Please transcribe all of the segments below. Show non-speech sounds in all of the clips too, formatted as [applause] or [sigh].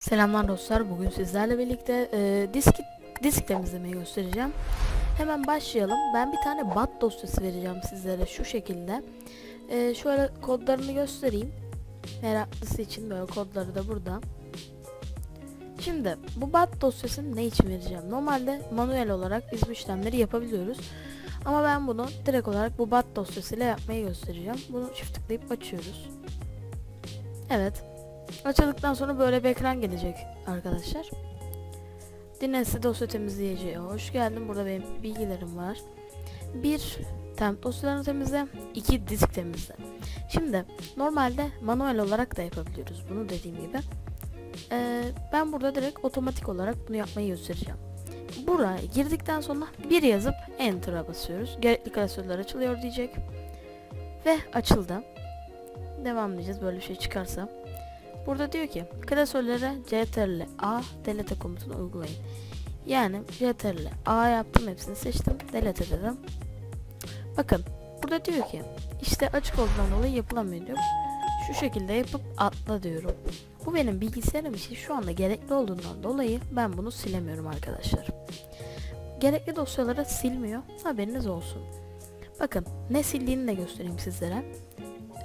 Selamlar dostlar. Bugün sizlerle birlikte e, disk disk temizlemeyi göstereceğim. Hemen başlayalım. Ben bir tane bat dosyası vereceğim sizlere şu şekilde. E, şöyle kodlarını göstereyim. Meraklısı için böyle kodları da burada. Şimdi bu bat dosyasını ne için vereceğim? Normalde manuel olarak bu işlemleri yapabiliyoruz. Ama ben bunu direkt olarak bu bat dosyasıyla yapmayı göstereceğim. Bunu çift tıklayıp açıyoruz. Evet. Açıldıktan sonra böyle bir ekran gelecek arkadaşlar. Dinlense dosya temizleyiciye hoş geldin. Burada benim bilgilerim var. Bir temp dosyalarını temizle. iki disk temizle. Şimdi normalde manuel olarak da yapabiliyoruz bunu dediğim gibi. Ee, ben burada direkt otomatik olarak bunu yapmayı göstereceğim. Buraya girdikten sonra bir yazıp enter'a basıyoruz. Gerekli klasörler açılıyor diyecek. Ve açıldı. Devam edeceğiz böyle bir şey çıkarsa. Burada diyor ki klasörlere ctrl a delete komutunu uygulayın. Yani ctrl a yaptım hepsini seçtim delete dedim. Bakın burada diyor ki işte açık olduğundan dolayı yapılamıyor diyor. Şu şekilde yapıp atla diyorum. Bu benim bilgisayarım için şu anda gerekli olduğundan dolayı ben bunu silemiyorum arkadaşlar. Gerekli dosyaları silmiyor haberiniz olsun. Bakın ne sildiğini de göstereyim sizlere.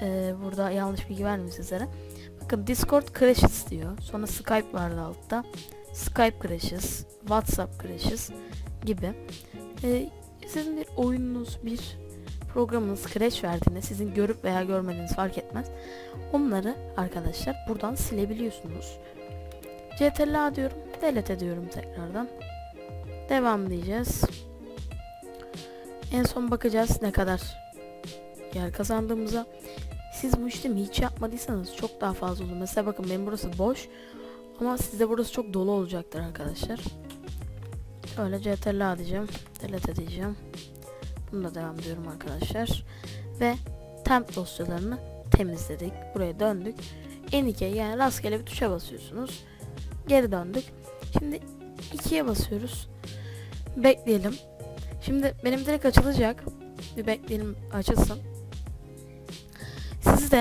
Ee, burada yanlış bilgi vermeyeyim sizlere. Bakın Discord crashes diyor. Sonra Skype vardı altta. Skype crashes, WhatsApp crashes gibi. Ee, sizin bir oyununuz, bir programınız crash verdiğinde sizin görüp veya görmediğiniz fark etmez. Onları arkadaşlar buradan silebiliyorsunuz. CTRL diyorum, delete diyorum tekrardan. Devam diyeceğiz. En son bakacağız ne kadar yer kazandığımıza. Siz bu işlemi hiç yapmadıysanız çok daha fazla olur. Mesela bakın benim burası boş ama sizde burası çok dolu olacaktır arkadaşlar. Şöyle CTRL diyeceğim. Delete diyeceğim. Bunu da devam ediyorum arkadaşlar. Ve temp dosyalarını temizledik. Buraya döndük. N2 yani rastgele bir tuşa basıyorsunuz. Geri döndük. Şimdi 2'ye basıyoruz. Bekleyelim. Şimdi benim direkt açılacak. Bir bekleyelim açılsın. Siz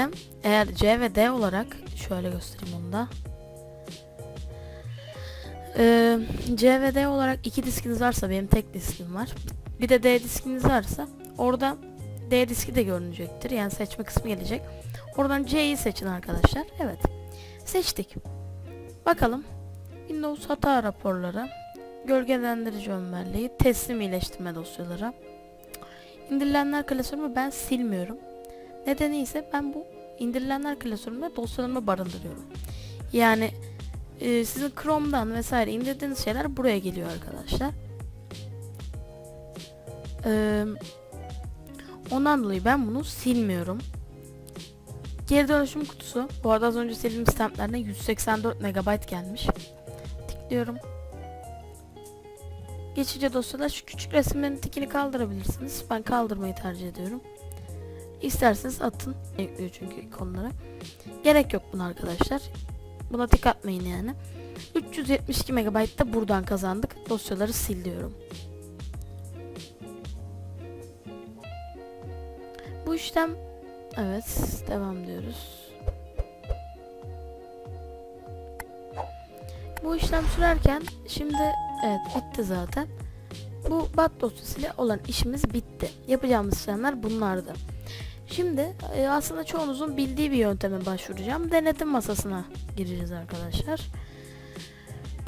eğer C ve D olarak şöyle göstereyim onu da. Ee, C ve D olarak iki diskiniz varsa benim tek diskim var. Bir de D diskiniz varsa orada D diski de görünecektir. Yani seçme kısmı gelecek. Oradan C'yi seçin arkadaşlar. Evet. Seçtik. Bakalım. Windows hata raporları, gölgelendirici ömerliği, teslim iyileştirme dosyaları. İndirilenler klasörümü ben silmiyorum. Nedeni ise ben bu indirilenler klasörümde dosyalarımı barındırıyorum. Yani e, sizin Chrome'dan vesaire indirdiğiniz şeyler buraya geliyor arkadaşlar. E, ondan dolayı ben bunu silmiyorum. Geri dönüşüm kutusu. Bu arada az önce sildiğim stamplerine 184 MB gelmiş. Tıklıyorum. Geçici dosyalar şu küçük resimlerin tikini kaldırabilirsiniz. Ben kaldırmayı tercih ediyorum. İsterseniz atın. Çünkü ikonları. Gerek yok buna arkadaşlar. Buna tik atmayın yani. 372 MB da buradan kazandık. Dosyaları sil diyorum. Bu işlem evet devam diyoruz. Bu işlem sürerken şimdi evet bitti zaten. Bu bat dosyasıyla olan işimiz bitti. Yapacağımız işlemler bunlardı. Şimdi e, aslında çoğunuzun bildiği bir yönteme başvuracağım. Denetim masasına gireceğiz arkadaşlar.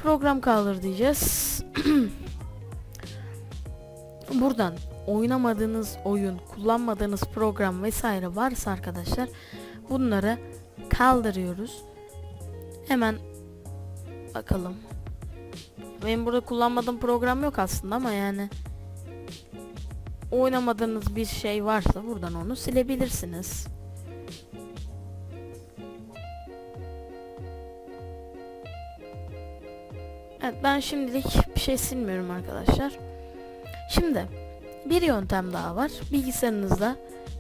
Program kaldır diyeceğiz. [clears throat] Buradan oynamadığınız oyun, kullanmadığınız program vesaire varsa arkadaşlar bunları kaldırıyoruz. Hemen bakalım. Benim burada kullanmadığım program yok aslında ama yani oynamadığınız bir şey varsa buradan onu silebilirsiniz. Evet ben şimdilik bir şey silmiyorum arkadaşlar. Şimdi bir yöntem daha var. Bilgisayarınızda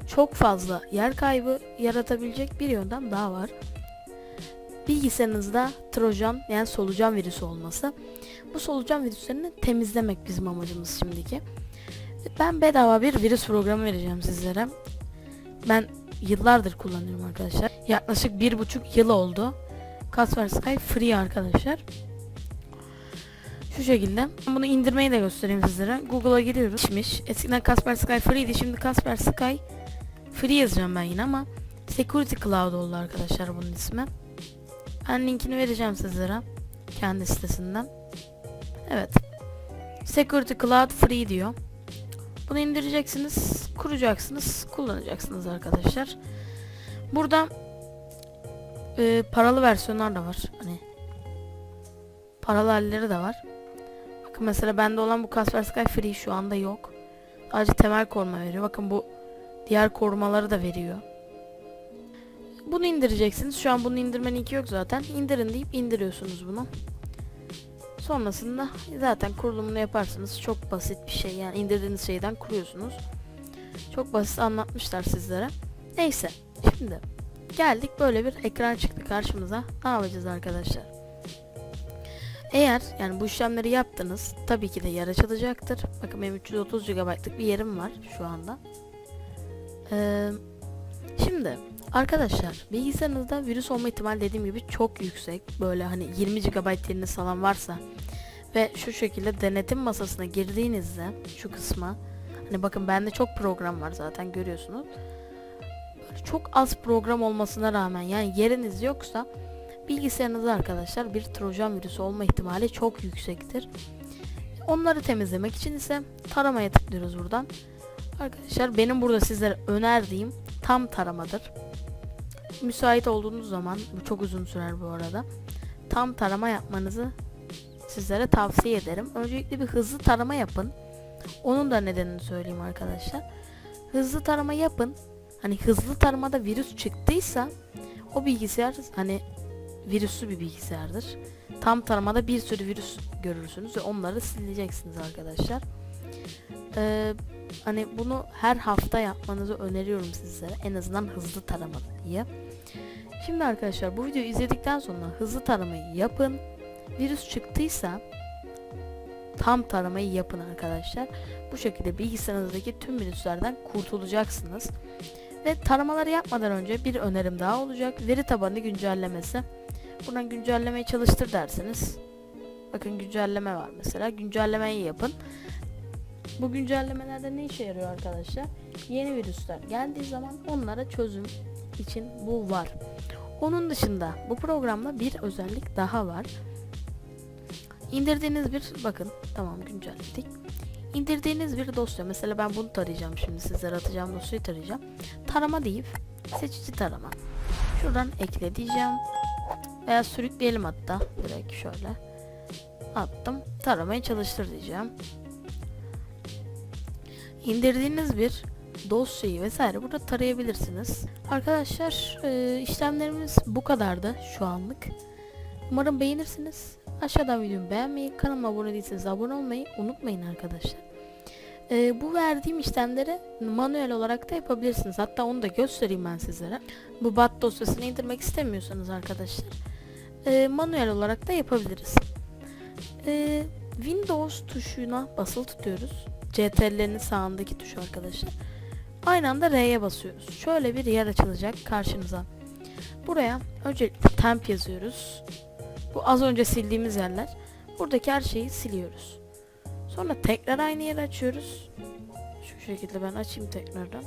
çok fazla yer kaybı yaratabilecek bir yöntem daha var. Bilgisayarınızda trojan yani solucan virüsü olması. Bu solucan virüslerini temizlemek bizim amacımız şimdiki. Ben bedava bir virüs programı vereceğim sizlere. Ben yıllardır kullanıyorum arkadaşlar. Yaklaşık bir buçuk yıl oldu. Kasper Sky free arkadaşlar. Şu şekilde. Bunu indirmeyi de göstereyim sizlere. Google'a giriyoruz. Çıkmış. Eskiden Kasper Sky free'ydi. Şimdi Kasper Sky free yazacağım ben yine ama Security Cloud oldu arkadaşlar bunun ismi. Ben linkini vereceğim sizlere. Kendi sitesinden. Evet. Security Cloud free diyor. Bunu indireceksiniz, kuracaksınız, kullanacaksınız arkadaşlar. Burada e, paralı versiyonlar da var. Hani paralı halleri de var. Bakın mesela bende olan bu Kasper Sky Free şu anda yok. Sadece temel koruma veriyor. Bakın bu diğer korumaları da veriyor. Bunu indireceksiniz. Şu an bunu indirme linki yok zaten. İndirin deyip indiriyorsunuz bunu. Sonrasında zaten kurulumunu yaparsınız. Çok basit bir şey yani indirdiğiniz şeyden kuruyorsunuz. Çok basit anlatmışlar sizlere. Neyse şimdi geldik böyle bir ekran çıktı karşımıza. Ne yapacağız arkadaşlar? Eğer yani bu işlemleri yaptınız tabii ki de yer açılacaktır. Bakın benim 330 GB'lık bir yerim var şu anda. Ee, şimdi arkadaşlar bilgisayarınızda virüs olma ihtimali dediğim gibi çok yüksek. Böyle hani 20 GB yeriniz falan varsa ve şu şekilde denetim masasına girdiğinizde şu kısma hani bakın bende çok program var zaten görüyorsunuz. Çok az program olmasına rağmen yani yeriniz yoksa bilgisayarınızda arkadaşlar bir trojan virüsü olma ihtimali çok yüksektir. Onları temizlemek için ise taramaya tıklıyoruz buradan. Arkadaşlar benim burada sizlere önerdiğim tam taramadır. Müsait olduğunuz zaman bu çok uzun sürer bu arada. Tam tarama yapmanızı sizlere tavsiye ederim. Öncelikle bir hızlı tarama yapın. Onun da nedenini söyleyeyim arkadaşlar. Hızlı tarama yapın. Hani hızlı taramada virüs çıktıysa o bilgisayar hani virüslü bir bilgisayardır. Tam taramada bir sürü virüs görürsünüz ve onları sileceksiniz arkadaşlar. Ee, hani bunu her hafta yapmanızı öneriyorum sizlere. En azından hızlı tarama diye. Şimdi arkadaşlar bu videoyu izledikten sonra hızlı taramayı yapın. Virüs çıktıysa tam taramayı yapın arkadaşlar. Bu şekilde bilgisayarınızdaki tüm virüslerden kurtulacaksınız. Ve taramaları yapmadan önce bir önerim daha olacak. Veri tabanı güncellemesi. Buradan güncellemeyi çalıştır derseniz. Bakın güncelleme var mesela. Güncellemeyi yapın. Bu güncellemelerde ne işe yarıyor arkadaşlar? Yeni virüsler geldiği zaman onlara çözüm için bu var. Onun dışında bu programda bir özellik daha var. İndirdiğiniz bir bakın tamam güncelledik. İndirdiğiniz bir dosya mesela ben bunu tarayacağım şimdi sizlere atacağım dosyayı tarayacağım. Tarama deyip seçici tarama. Şuradan ekle diyeceğim. Veya sürükleyelim hatta direkt şöyle. Attım. Taramayı çalıştır diyeceğim. İndirdiğiniz bir dosyayı vesaire burada tarayabilirsiniz. Arkadaşlar e, işlemlerimiz bu kadardı şu anlık. Umarım beğenirsiniz. Aşağıdan videomu beğenmeyi, kanalıma abone değilseniz abone olmayı unutmayın arkadaşlar. E, bu verdiğim işlemleri manuel olarak da yapabilirsiniz. Hatta onu da göstereyim ben sizlere. Bu bat dosyasını indirmek istemiyorsanız arkadaşlar e, manuel olarak da yapabiliriz. E, Windows tuşuna basılı tutuyoruz. CTRL'lerin sağındaki tuş arkadaşlar. Aynı anda R'ye basıyoruz. Şöyle bir yer açılacak karşınıza. Buraya öncelikle temp yazıyoruz. Bu az önce sildiğimiz yerler. Buradaki her şeyi siliyoruz. Sonra tekrar aynı yeri açıyoruz. Şu şekilde ben açayım tekrardan.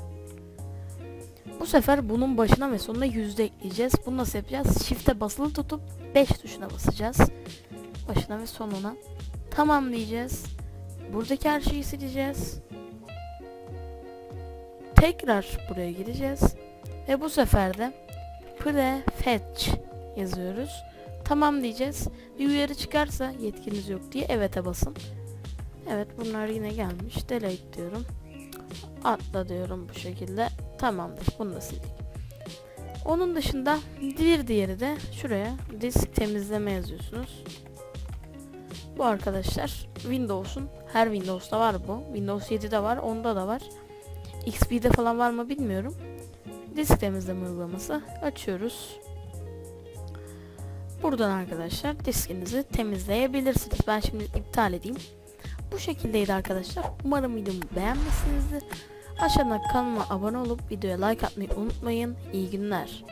Bu sefer bunun başına ve sonuna yüzde ekleyeceğiz. Bunu nasıl yapacağız? Shift'e basılı tutup 5 tuşuna basacağız. Başına ve sonuna. Tamam diyeceğiz. Buradaki her şeyi sileceğiz. Tekrar buraya gireceğiz. Ve bu sefer de prefetch yazıyoruz. Tamam diyeceğiz. Bir uyarı çıkarsa yetkiniz yok diye evet'e basın. Evet bunlar yine gelmiş. Delete diyorum. Atla diyorum bu şekilde. Tamamdır. Bunu da sildik. Onun dışında bir diğeri de şuraya disk temizleme yazıyorsunuz. Bu arkadaşlar Windows'un her Windows'ta var bu. Windows 7'de var, onda da var. XP'de falan var mı bilmiyorum. Disk temizleme uygulaması açıyoruz. Buradan arkadaşlar diskinizi temizleyebilirsiniz. Ben şimdi iptal edeyim. Bu şekildeydi arkadaşlar. Umarım videomu beğenmişsinizdir. Aşağıdan kanalıma abone olup videoya like atmayı unutmayın. İyi günler.